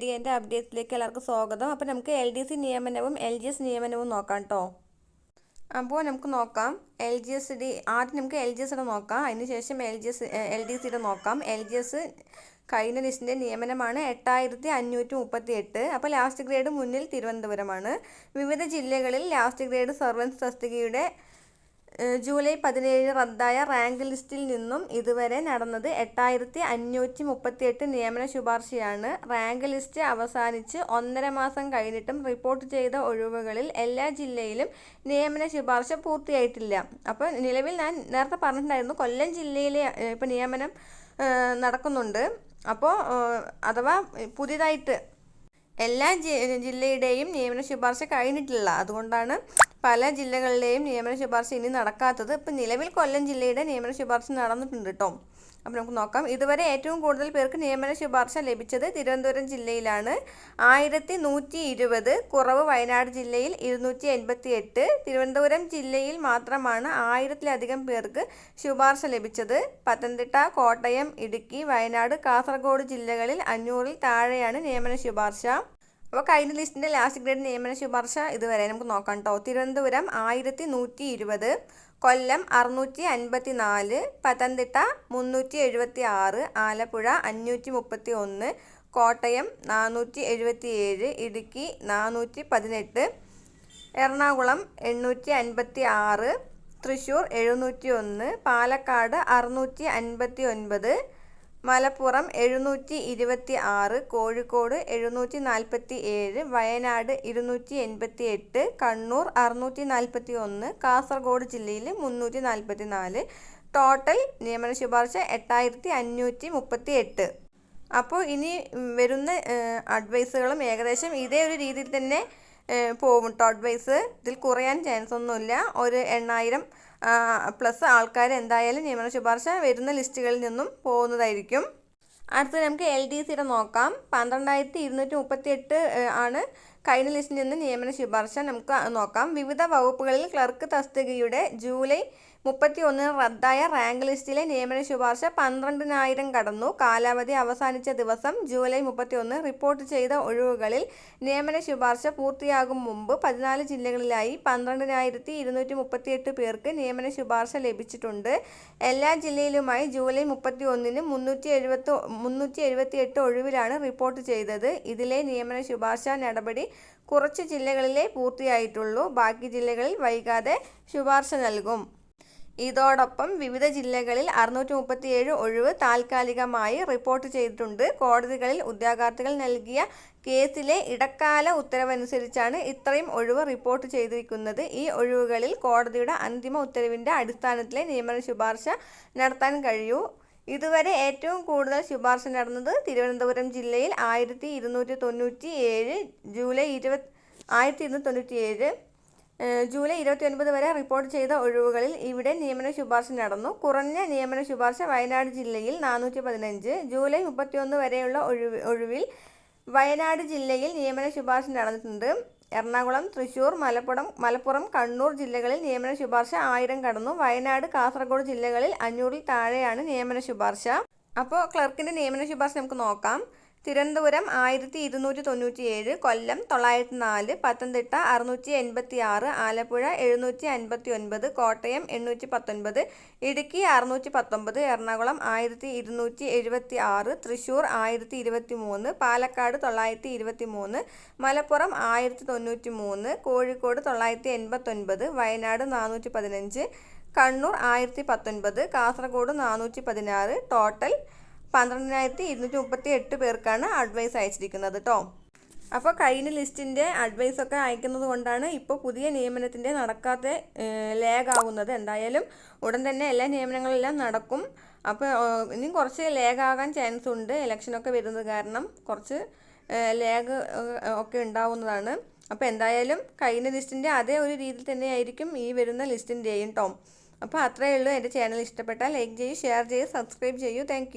D എന്റെ അപ്ഡേറ്റ്സിലേക്ക് എല്ലാവർക്കും സ്വാഗതം. അപ്പോൾ നമുക്ക് എൽ ഡി സി നിയമനവും എൽ ജി എസ് നിയമനവും നോക്കാം കേട്ടോ അപ്പോൾ നമുക്ക് നോക്കാം. എൽ ജി എസ് ഡി ആദ്യം നമുക്ക് എൽ ജി എസ് നോക്കാം. അതിനുശേഷം L G S L D സിയുടെ നോക്കാം. എൽ ജി എസ് കഴിഞ്ഞ ലിസ്റ്റിന്റെ നിയമനമാണ് എട്ടായിരത്തി അഞ്ഞൂറ്റി മുപ്പത്തി എട്ട് അപ്പോൾ ലാസ്റ്റ് ഗ്രേഡ് മുന്നിൽ തിരുവനന്തപുരമാണ്. വിവിധ ജില്ലകളിൽ ലാസ്റ്റ് ഗ്രേഡ് സർവൻസ് തസ്തികയുടെ ജൂലൈ പതിനേഴിന് റദ്ദായ റാങ്ക് ലിസ്റ്റിൽ നിന്നും ഇതുവരെ നടന്നത് എട്ടായിരത്തി അഞ്ഞൂറ്റി മുപ്പത്തിയെട്ട് നിയമന ശുപാർശയാണ്. റാങ്ക് ലിസ്റ്റ് അവസാനിച്ച് ഒന്നര മാസം കഴിഞ്ഞിട്ടും റിപ്പോർട്ട് ചെയ്ത ഒഴിവുകളിൽ എല്ലാ ജില്ലയിലും നിയമന ശുപാർശ പൂർത്തിയായിട്ടില്ല. അപ്പോൾ നിലവിൽ ഞാൻ നേരത്തെ പറഞ്ഞിട്ടുണ്ടായിരുന്നു കൊല്ലം ജില്ലയിലെ ഇപ്പോൾ നിയമനം നടക്കുന്നുണ്ട്. അപ്പോൾ അഥവാ പുതിയതായിട്ട് എല്ലാ ജില്ലയുടെയും നിയമന ശുപാർശ കഴിഞ്ഞിട്ടില്ല. അതുകൊണ്ടാണ് പല ജില്ലകളിലെയും നിയമന ശുപാർശ ഇനി നടക്കാത്തത് ഇപ്പം നിലവിൽ കൊല്ലം ജില്ലയുടെ നിയമന ശുപാർശ നടന്നിട്ടുണ്ട് കേട്ടോ അപ്പോൾ നമുക്ക് നോക്കാം. ഇതുവരെ ഏറ്റവും കൂടുതൽ പേർക്ക് നിയമന ശുപാർശ ലഭിച്ചത് തിരുവനന്തപുരം ജില്ലയിലാണ്. ആയിരത്തി നൂറ്റി ഇരുപത് കുറവ് വയനാട് ജില്ലയിൽ ഇരുന്നൂറ്റി എൺപത്തി എട്ട് തിരുവനന്തപുരം ജില്ലയിൽ മാത്രമാണ് ആയിരത്തിലധികം പേർക്ക് ശുപാർശ ലഭിച്ചത്. പത്തനംതിട്ട കോട്ടയം ഇടുക്കി വയനാട് കാസർഗോഡ് ജില്ലകളിൽ അഞ്ഞൂറിൽ താഴെയാണ് നിയമന ശുപാർശ. അപ്പോൾ കഴിഞ്ഞ ലിസ്റ്റിന്റെ ലാസ്റ്റ് ഗ്രേഡ് നിയമന ശുപാർശ ഇതുവരെ നമുക്ക് നോക്കാം കേട്ടോ തിരുവനന്തപുരം ആയിരത്തി നൂറ്റി ഇരുപത് കൊല്ലം അറുന്നൂറ്റി അൻപത്തി നാല് പത്തനംതിട്ട മുന്നൂറ്റി എഴുപത്തി ആറ് ആലപ്പുഴ അഞ്ഞൂറ്റി മുപ്പത്തി ഒന്ന് കോട്ടയം നാനൂറ്റി എഴുപത്തി ഏഴ് ഇടുക്കി നാനൂറ്റി പതിനെട്ട് എറണാകുളം എണ്ണൂറ്റി അൻപത്തി ആറ് തൃശ്ശൂർ എഴുന്നൂറ്റി ഒന്ന് പാലക്കാട് അറുന്നൂറ്റി അൻപത്തി ഒൻപത് മലപ്പുറം എഴുന്നൂറ്റി ഇരുപത്തി ആറ് കോഴിക്കോട് എഴുന്നൂറ്റി നാൽപ്പത്തി ഏഴ് വയനാട് ഇരുന്നൂറ്റി എൺപത്തി എട്ട് കണ്ണൂർ അറുന്നൂറ്റി നാൽപ്പത്തി ഒന്ന് കാസർഗോഡ് ജില്ലയിൽ മുന്നൂറ്റി നാൽപ്പത്തി നാല് ടോട്ടൽ നിയമന ശുപാർശ എട്ടായിരത്തി അഞ്ഞൂറ്റി മുപ്പത്തി എട്ട് അപ്പോൾ ഇനി വരുന്ന അഡ്വൈസുകളും ഏകദേശം ഇതേ ഒരു രീതിയിൽ തന്നെ പോകും കേട്ടോ വൈസ് ഇതിൽ കുറയാൻ ചാൻസ് ഒന്നുമില്ല. ഒരു എണ്ണായിരം പ്ലസ് ആൾക്കാർ എന്തായാലും നിയമന ശുപാർശ വരുന്ന ലിസ്റ്റുകളിൽ നിന്നും പോകുന്നതായിരിക്കും. അടുത്തത് നമുക്ക് എൽ ഡി സിയുടെ നോക്കാം. പന്ത്രണ്ടായിരത്തി ഇരുന്നൂറ്റി മുപ്പത്തി എട്ട് ആണ് കഴിഞ്ഞ ലിസ്റ്റിൽ നിന്ന് നിയമന ശുപാർശ നമുക്ക് നോക്കാം. വിവിധ വകുപ്പുകളിൽ ക്ലർക്ക് തസ്തികയുടെ ജൂലൈ മുപ്പത്തി ഒന്നിന് റദ്ദായ റാങ്ക് ലിസ്റ്റിലെ നിയമന ശുപാർശ പന്ത്രണ്ടിനായിരം കടന്നു. കാലാവധി അവസാനിച്ച ദിവസം ജൂലൈ മുപ്പത്തി ഒന്ന് റിപ്പോർട്ട് ചെയ്ത ഒഴിവുകളിൽ നിയമന ശുപാർശ പൂർത്തിയാകും മുമ്പ് പതിനാല് ജില്ലകളിലായി പന്ത്രണ്ടിനായിരത്തി ഇരുന്നൂറ്റി മുപ്പത്തിയെട്ട് പേർക്ക് നിയമന ശുപാർശ ലഭിച്ചിട്ടുണ്ട്. എല്ലാ ജില്ലയിലുമായി ജൂലൈ മുപ്പത്തി ഒന്നിന് മുന്നൂറ്റി എഴുപത്തി മുന്നൂറ്റി എഴുപത്തി എട്ട് ഒഴിവിലാണ് റിപ്പോർട്ട് ചെയ്തത്. ഇതിലെ നിയമന ശുപാർശ നടപടി കുറച്ച് ജില്ലകളിലെ പൂർത്തിയായിട്ടുള്ളൂ. ബാക്കി ജില്ലകളിൽ വൈകാതെ ശുപാർശ നൽകും. ഇതോടൊപ്പം വിവിധ ജില്ലകളിൽ അറുന്നൂറ്റി മുപ്പത്തിയേഴ് ഒഴിവ് താൽക്കാലികമായി റിപ്പോർട്ട് ചെയ്തിട്ടുണ്ട്. കോടതികളിൽ ഉദ്യോഗാർത്ഥികൾ നൽകിയ കേസിലെ ഇടക്കാല ഉത്തരവനുസരിച്ചാണ് ഇത്രയും ഒഴിവ് റിപ്പോർട്ട് ചെയ്തിരിക്കുന്നത്. ഈ ഒഴിവുകളിൽ കോടതിയുടെ അന്തിമ ഉത്തരവിന്റെ അടിസ്ഥാനത്തിലെ നിയമന ശുപാർശ നടത്താൻ കഴിയൂ. ഇതുവരെ ഏറ്റവും കൂടുതൽ ശുപാർശ നടന്നത് തിരുവനന്തപുരം ജില്ലയിൽ ആയിരത്തി ഇരുന്നൂറ്റി തൊണ്ണൂറ്റി ഏഴ് ജൂലൈ ഇരുപത് ആയിരത്തി ഇരുന്നൂറ്റി തൊണ്ണൂറ്റി ഏഴ് ജൂലൈ ഇരുപത്തി ഒൻപത് വരെ റിപ്പോർട്ട് ചെയ്ത ഒഴിവുകളിൽ ഇവിടെ നിയമന ശുപാർശ നടന്നു. കുറഞ്ഞ നിയമന ശുപാർശ വയനാട് ജില്ലയിൽ നാനൂറ്റി പതിനഞ്ച് ജൂലൈ മുപ്പത്തിയൊന്ന് വരെയുള്ള ഒഴിവ് ഒഴിവിൽ വയനാട് ജില്ലയിൽ നിയമന ശുപാർശ നടന്നിട്ടുണ്ട്. എറണാകുളം തൃശൂർ മലപ്പുറം മലപ്പുറം കണ്ണൂർ ജില്ലകളിൽ നിയമന ശുപാർശ ആയിരം കടന്നു. വയനാട് കാസർഗോഡ് ജില്ലകളിൽ അഞ്ഞൂറിൽ താഴെയാണ് നിയമന ശുപാർശ. അപ്പോൾ ക്ലർക്കിന്റെ നിയമന ശുപാർശ നമുക്ക് നോക്കാം. തിരുവനന്തപുരം ആയിരത്തി ഇരുന്നൂറ്റി തൊണ്ണൂറ്റി ഏഴ് കൊല്ലം തൊള്ളായിരത്തി നാല് പത്തനംതിട്ട അറുന്നൂറ്റി എൺപത്തി ആറ് ആലപ്പുഴ എഴുന്നൂറ്റി അൻപത്തി ഒൻപത് കോട്ടയം എണ്ണൂറ്റി പത്തൊൻപത് ഇടുക്കി അറുന്നൂറ്റി പത്തൊൻപത് എറണാകുളം ആയിരത്തി ഇരുന്നൂറ്റി എഴുപത്തി ആറ് തൃശ്ശൂർ ആയിരത്തി ഇരുപത്തി മൂന്ന് പാലക്കാട് തൊള്ളായിരത്തി ഇരുപത്തി മൂന്ന് മലപ്പുറം ആയിരത്തി തൊണ്ണൂറ്റി മൂന്ന് കോഴിക്കോട് തൊള്ളായിരത്തി എൺപത്തൊൻപത് വയനാട് നാനൂറ്റി പതിനഞ്ച് കണ്ണൂർ ആയിരത്തി പത്തൊൻപത് കാസർഗോഡ് നാനൂറ്റി പതിനാറ് ടോട്ടൽ പന്ത്രണ്ടിനായിരത്തി ഇരുന്നൂറ്റി മുപ്പത്തി എട്ട് പേർക്കാണ് അഡ്വൈസ് അയച്ചിരിക്കുന്നത് കേട്ടോ അപ്പോൾ കഴിഞ്ഞ ലിസ്റ്റിന്റെ അഡ്വൈസൊക്കെ അയക്കുന്നത് കൊണ്ടാണ് ഇപ്പോൾ പുതിയ നിയമനത്തിന്റെ നടക്കാത്ത ലേഗ് ആവുന്നത് എന്തായാലും ഉടൻ തന്നെ എല്ലാ നിയമനങ്ങളെല്ലാം നടക്കും. അപ്പോൾ ഇനിയും കുറച്ച് ലേഗ് ആകാൻ ചാൻസ് ഉണ്ട് ഇലക്ഷനൊക്കെ വരുന്നത് കാരണം കുറച്ച് ലേഗ് ഒക്കെ ഉണ്ടാവുന്നതാണ്. അപ്പോൾ എന്തായാലും കഴിഞ്ഞ ലിസ്റ്റിന്റെ അതേ ഒരു രീതിയിൽ തന്നെയായിരിക്കും ഈ വരുന്ന ലിസ്റ്റിന്റെയും ടോം അപ്പോൾ അത്രയേ ഉള്ളൂ. എന്റെ ചാനൽ ഇഷ്ടപ്പെട്ടാൽ ലൈക്ക് ചെയ്യൂ ഷെയർ ചെയ്യൂ സബ്സ്ക്രൈബ് ചെയ്യൂ. താങ്ക്